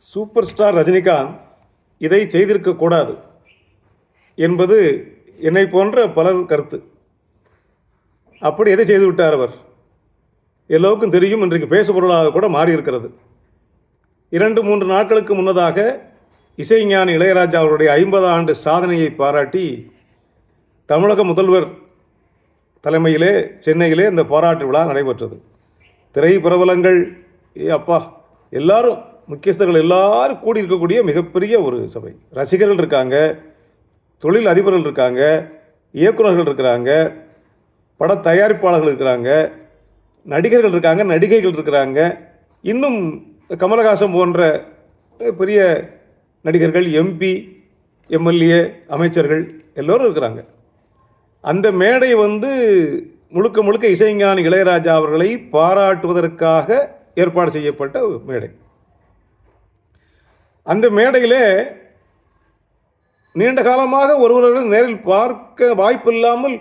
Super star Rajinikanth இதை செய்திருக்கக்கூடாது என்பது என்னை போன்ற பலர் கருத்து. அப்படி எதை செய்து விட்டார் அவர்? எல்லோருக்கும் தெரியும் இன்றைக்கு பேசுபொருளாக கூட மாறி இருக்கிறது இரண்டு மூன்று நாட்களுக்கு முன்னதாக இசைஞானி இளையராஜா அவருடைய ஐம்பது ஆண்டு சாதனையை பாராட்டி தமிழக முதல்வர் தலைமையிலே சென்னையிலே இந்த பாராட்டு விழா நடைபெற்றது. திரை பிரபலங்கள் ஏ அப்பா எல்லாரும் முக்கியஸ்தர்கள் எல்லாரும் கூடி இருக்கக்கூடிய மிகப்பெரிய ஒரு சபை. ரசிகர்கள் இருக்காங்க தொழில் அதிபர்கள் இருக்காங்க இயக்குனர்கள் இருக்கிறாங்க பட தயாரிப்பாளர்கள் இருக்கிறாங்க நடிகர்கள் இருக்காங்க நடிகைகள் இருக்கிறாங்க. இன்னும் கமலஹாசன் போன்ற பெரிய நடிகர்கள் எம்பி எம்எல்ஏ அமைச்சர்கள் எல்லோரும் இருக்கிறாங்க. அந்த மேடை வந்து முழுக்க முழுக்க இசைஞானி இளையராஜா அவர்களை பாராட்டுவதற்காக ஏற்பாடு செய்யப்பட்ட ஒரு மேடை. அந்த மேடையிலே நீண்ட காலமாக ஒருவர்கள் நேரில் பார்க்க வாய்ப்பில்லாமல்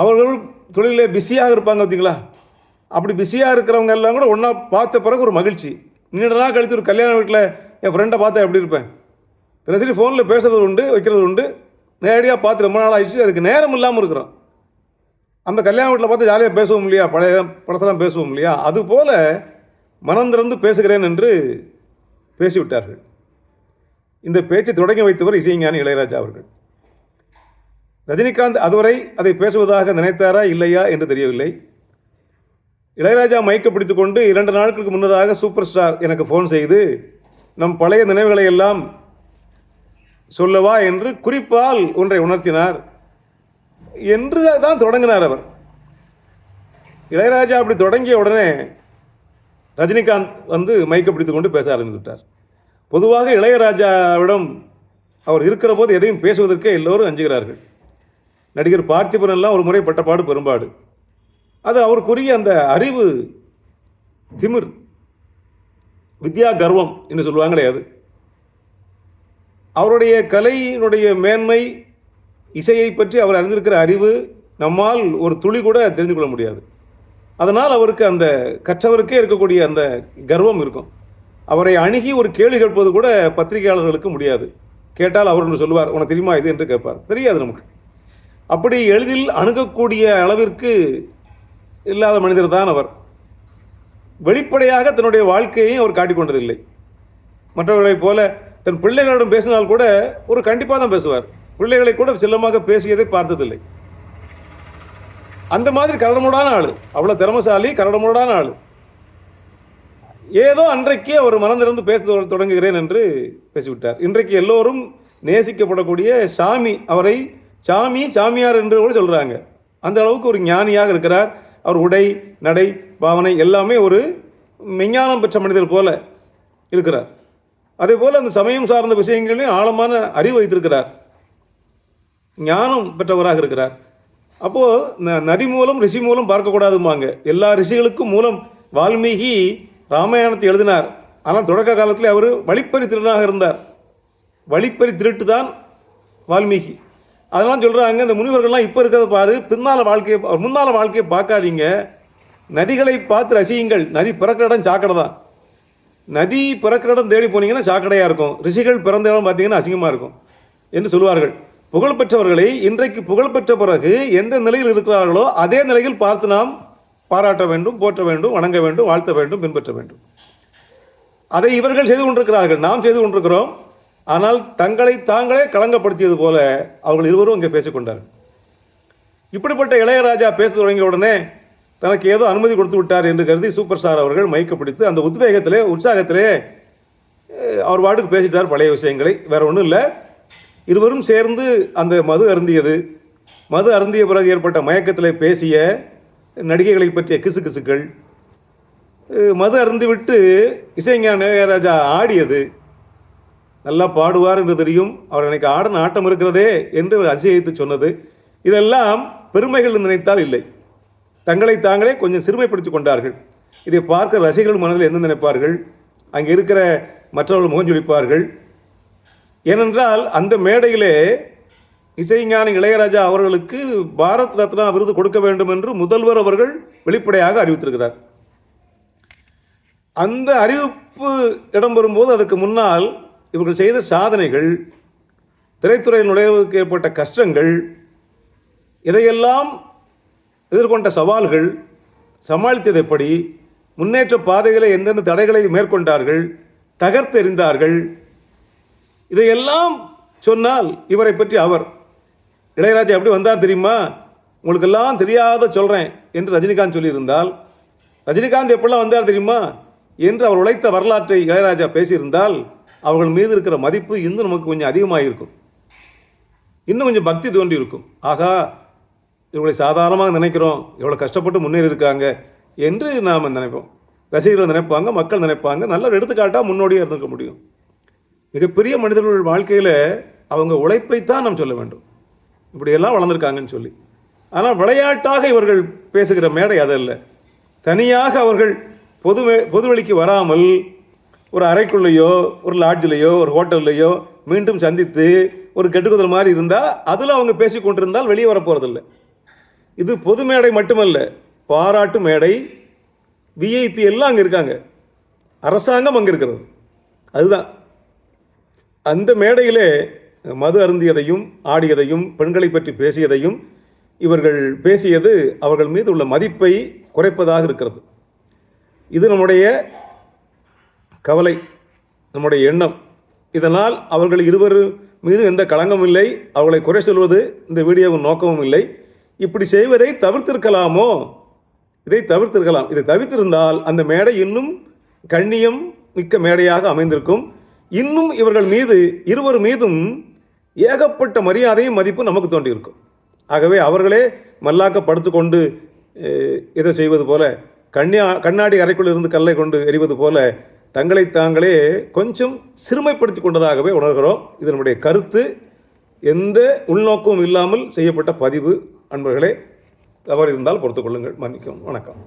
அவர்கள் தொழிலே பிஸியாக இருப்பாங்க பார்த்தீங்களா? அப்படி பிஸியாக இருக்கிறவங்க எல்லாம் கூட ஒன்றா பார்த்த பிறகு ஒரு மகிழ்ச்சி. நீண்ட நாள் கழித்து ஒரு கல்யாண வீட்டில் என் ஃப்ரெண்டை பார்த்தா எப்படி இருப்பேன்? தினசரி ஃபோனில் பேசுகிறது உண்டு வைக்கிறது உண்டு. நேரடியாக பார்த்து ரொம்ப நாள் ஆயிடுச்சு அதுக்கு நேரம் இல்லாமல் இருக்கிறோம். அந்த கல்யாண வீட்டில் பார்த்து ஜாலியாக பேசுவோம் இல்லையா? பழைய பழசெல்லாம் பேசுவோம் இல்லையா? அதுபோல் மனம் திறந்து பேசுகிறேன் என்று பேசிவிட்டார்கள். இந்த பேச்சை தொடங்கி வைத்தவர் இசைஞானி இளையராஜா அவர்கள். ரஜினிகாந்த் அதுவரை அதை பேசுவதாக நினைத்தாரா இல்லையா என்று தெரியவில்லை. இளையராஜா மயக்க பிடித்துக்கொண்டு இரண்டு நாட்களுக்கு முன்னதாக சூப்பர் ஸ்டார் எனக்கு ஃபோன் செய்து நம் பழைய நினைவுகளை எல்லாம் சொல்லவா என்று குறிப்பால் ஒன்றை உணர்த்தினார். என்று தான் தொடங்கினார் அவர். இளையராஜா அப்படி தொடங்கிய உடனே ரஜினிகாந்த் வந்து மயக்க பிடித்துக்கொண்டு பேச ஆரம்பித்துவிட்டார். பொதுவாக இளையராஜாவிடம் அவர் இருக்கிற போது எதையும் பேசுவதற்கே எல்லோரும் அஞ்சுகிறார்கள். நடிகர் பார்த்திபன் எல்லாம் ஒரு முறை பட்டப்பாடு பெரும்பாடு. அது அவருக்குரிய அந்த அறிவு திமிர் வித்யா கர்வம் என்று சொல்லுவாங்களே அது. அவருடைய கலையினுடைய மேன்மை இசையை பற்றி அவர் அறிந்திருக்கிற அறிவு நம்மால் ஒரு துளி கூட தெரிந்து கொள்ள முடியாது. அதனால் அவருக்கு அந்த கற்றவருக்கே இருக்கக்கூடிய அந்த கர்வம் இருக்கும். அவரை அணுகி ஒரு கேள்வி கேட்பது கூட பத்திரிகையாளர்களுக்கு முடியாது. கேட்டால் அவர் ஒன்று சொல்லுவார் உனக்கு தெரியுமா இது? என்று கேட்பார். தெரியாது நமக்கு. அப்படி எளிதில் அணுகக்கூடிய அளவிற்கு இல்லாத மனிதர் தான் அவர். வெளிப்படையாக தன்னுடைய வாழ்க்கையையும் அவர் காட்டிக்கொண்டதில்லை மற்றவர்களைப் போல தன் பிள்ளைகளிடம் பேசினால் கூட ஒரு கண்டிப்பாக தான் பேசுவார். பிள்ளைகளை கூட செல்லமாக பேசியதை பார்த்ததில்லை. அந்த மாதிரி கரடமுடான ஆள். அவ்வளோ திறமசாலி கரடமுடான ஆள். ஏதோ அன்றைக்கு அவர் மனந்திறந்து பேச தொடங்குகிறேன் என்று பேசிவிட்டார். இன்றைக்கு எல்லோரும் நேசிக்கப்படக்கூடிய சாமி அவரை சாமி சாமியார் என்று கூட சொல்கிறாங்க அந்த அளவுக்கு ஒரு ஞானியாக இருக்கிறார். அவர் உடை நடை பாவனை எல்லாமே ஒரு மெஞ்ஞானம் பெற்ற மனிதர் போல இருக்கிறார். அதே போல் அந்த சமயம் சார்ந்த விஷயங்களையும் ஆழமான அறிவு வைத்திருக்கிறார். ஞானம் பெற்றவராக இருக்கிறார். அப்போது ந- நதி மூலம் ரிஷி மூலம் பார்க்கக்கூடாதும்பாங்க. எல்லா ரிஷிகளுக்கும் மூலம் வால்மீகி ராமாயணத்தை எழுதினார். ஆனால் தொடக்க காலத்தில் அவர் வழிப்பறி திருடனாக இருந்தார். வழிப்பறி திருட்டு தான் வால்மீகி. அதெல்லாம் சொல்கிறாங்க இந்த முனிவர்கள்லாம் இப்போ இருக்கிறத பாரு பின்னால் வாழ்க்கையை முன்னால் வாழ்க்கையை பார்க்காதீங்க. நதிகளை பார்த்து ரசியுங்கள். நதி பிறக்கிற இடம் சாக்கடை தான். நதி பிறக்கிற இடம் தேடி போனீங்கன்னா சாக்கடையாக இருக்கும். ரிஷிகள் பிறந்த இடம் பார்த்தீங்கன்னா அசிங்கமாக இருக்கும் என்று சொல்வார்கள் புகழ்பெற்றவர்களை இன்றைக்கு புகழ்பெற்ற பிறகு எந்த நிலையில் இருக்கிறார்களோ அதே நிலையில் பார்த்து நாம் பாராட்ட வேண்டும் போற்ற வேண்டும் வணங்க வேண்டும் வாழ்த்த வேண்டும் பின்பற்ற வேண்டும். அதை இவர்கள் செய்து கொண்டிருக்கிறார்கள். நாம் செய்து கொண்டிருக்கிறோம். ஆனால் தங்களை தாங்களே களங்கப்படுத்தியது போல அவர்கள் இருவரும் இங்கே பேசிக்கொண்டார்கள் இப்படிப்பட்ட இளையராஜா பேச தொடங்கிய உடனே தனக்கு ஏதோ அனுமதி கொடுத்து விட்டார் என்று கருதி சூப்பர் ஸ்டார் அவர்கள் மயக்க பிடித்து அந்த உத்வேகத்திலே உற்சாகத்திலே அவர் பாட்டுக்கு பேசிட்டார் பழைய விஷயங்களை. வேற ஒன்றும் இல்லை. இருவரும் சேர்ந்து அந்த மது அருந்தியது. மது அருந்திய பிறகு ஏற்பட்ட மயக்கத்திலே பேசிய நடிகைகளை பற்றிய கிசு கிசுக்கள் மது அருந்துவிட்டு இசைஞான இளையராஜா ஆடியது. நல்லா பாடுவார் என்று தெரியும். அவர் எனக்கு ஆடின ஆட்டம் இருக்கிறதே என்று அதிசயித்து சொன்னது. இதெல்லாம் பெருமைகள் நினைத்தால் இல்லை. தங்களை தாங்களே கொஞ்சம் சிறுமைப்படுத்திக் கொண்டார்கள். இதை பார்க்க ரசிகர்கள் மனதில் என்ன நினைப்பார்கள்? அங்கே இருக்கிற மற்றவர்கள் முகஞ்சொலிப்பார்கள் ஏனென்றால் அந்த மேடையிலே இசைஞானி இளையராஜா அவர்களுக்கு பாரத் ரத்னா விருது கொடுக்க வேண்டும் என்று முதல்வர் அவர்கள் வெளிப்படையாக அறிவித்திருக்கிறார். அந்த அறிவிப்பு இடம்பெறும்போது அதற்கு முன்னால் இவர்கள் செய்த சாதனைகள் திரைத்துறை நுழைவுக்கு ஏற்பட்ட கஷ்டங்கள் இதையெல்லாம் எதிர்கொண்ட சவால்கள் சமாளித்தது எப்படி முன்னேற்ற பாதைகளை எந்தெந்த தடைகளை மேற்கொண்டார்கள் தகர்த்தெறிந்தார்கள் இதையெல்லாம் சொன்னால் இவரை பற்றி அவர் இளையராஜா எப்படி வந்தார் தெரியுமா? உங்களுக்கெல்லாம் தெரியாத சொல்கிறேன் என்று ரஜினிகாந்த் சொல்லியிருந்தால் ரஜினிகாந்த் எப்படிலாம் வந்தார் தெரியுமா? என்று அவர் உழைத்த வரலாற்றை இளையராஜா பேசியிருந்தால் அவர்கள் மீது இருக்கிற மதிப்பு இன்னும் நமக்கு கொஞ்சம் அதிகமாக இருக்கும் இன்னும் கொஞ்சம் பக்தி தோன்றி இருக்கும் ஆகா இவங்களை சாதாரணமாக நினைக்கிறோம். எவ்வளோ கஷ்டப்பட்டு முன்னேறி இருக்காங்க என்று நாம் நினைப்போம். ரசிகர்கள் நினைப்பாங்க மக்கள் நினைப்பாங்க. நல்ல எடுத்துக்காட்டாக முன்னோடியாக இருந்திருக்க முடியும். மிகப்பெரிய மனிதர்கள் வாழ்க்கையில் அவங்க உழைப்பைத்தான் நாம் சொல்ல வேண்டும். இப்படியெல்லாம் வளர்ந்துருக்காங்கன்னு சொல்லி. ஆனால் விளையாட்டாக இவர்கள் பேசுகிற மேடை அதல்ல தனியாக அவர்கள் பொது பொதுவெளிக்கு வராமல் ஒரு அறைக்குள்ளேயோ ஒரு லாட்ஜிலேயோ ஒரு ஹோட்டல்லையோ மீண்டும் சந்தித்து ஒரு கெட்டுக்குதல் மாதிரி இருந்தால் அதில் அவங்க பேசி கொண்டிருந்தால் வெளியே வரப்போகிறதில்ல இது பொது மேடை மட்டுமல்ல பாராட்டு மேடை விஐபி எல்லாம் அங்கே இருக்காங்க. அரசாங்கம் அங்கே இருக்கிறது. அதுதான். அந்த மேடையிலே மது அருந்தியதையும் ஆடியதையும் பெண்களை பற்றி பேசியதையும் இவர்கள் பேசியது அவர்கள் மீது உள்ள மதிப்பை குறைப்பதாக இருக்கிறது. இது நம்முடைய கவலை நம்முடைய எண்ணம். இதனால் அவர்கள் இருவர் மீது எந்த களங்கமும் இல்லை. அவர்களை குறை சொல்வது இந்த வீடியோவின் நோக்கமும் இல்லை. இப்படி செய்வதை தவிர்த்திருக்கலாமோ? இதை தவிர்த்திருக்கலாம். இதை தவிர்த்திருந்தால் அந்த மேடை இன்னும் கண்ணியம் மிக்க மேடையாக அமைந்திருக்கும். இன்னும் இவர்கள் மீது இருவர் மீதும் ஏகப்பட்ட மரியாதையும் மதிப்பும் நமக்கு தோன்றியிருக்கும். ஆகவே அவர்களே மல்லாக்க படுத்துக்கொண்டு இதை செய்வது போல கண்ணியா கண்ணாடி அறைக்குள் இருந்து கல்லை கொண்டு எறிவது போல தங்களை தாங்களே கொஞ்சம் சிறுமைப்படுத்தி கொண்டதாகவே உணர்கிறோம். இதனுடைய கருத்து எந்த உள்நோக்கமும் இல்லாமல் செய்யப்பட்ட பதிவு. அன்பர்களே தவறு இருந்தால் பொறுத்துக்கொள்ளுங்கள் மன்னிக்கவும். வணக்கம்.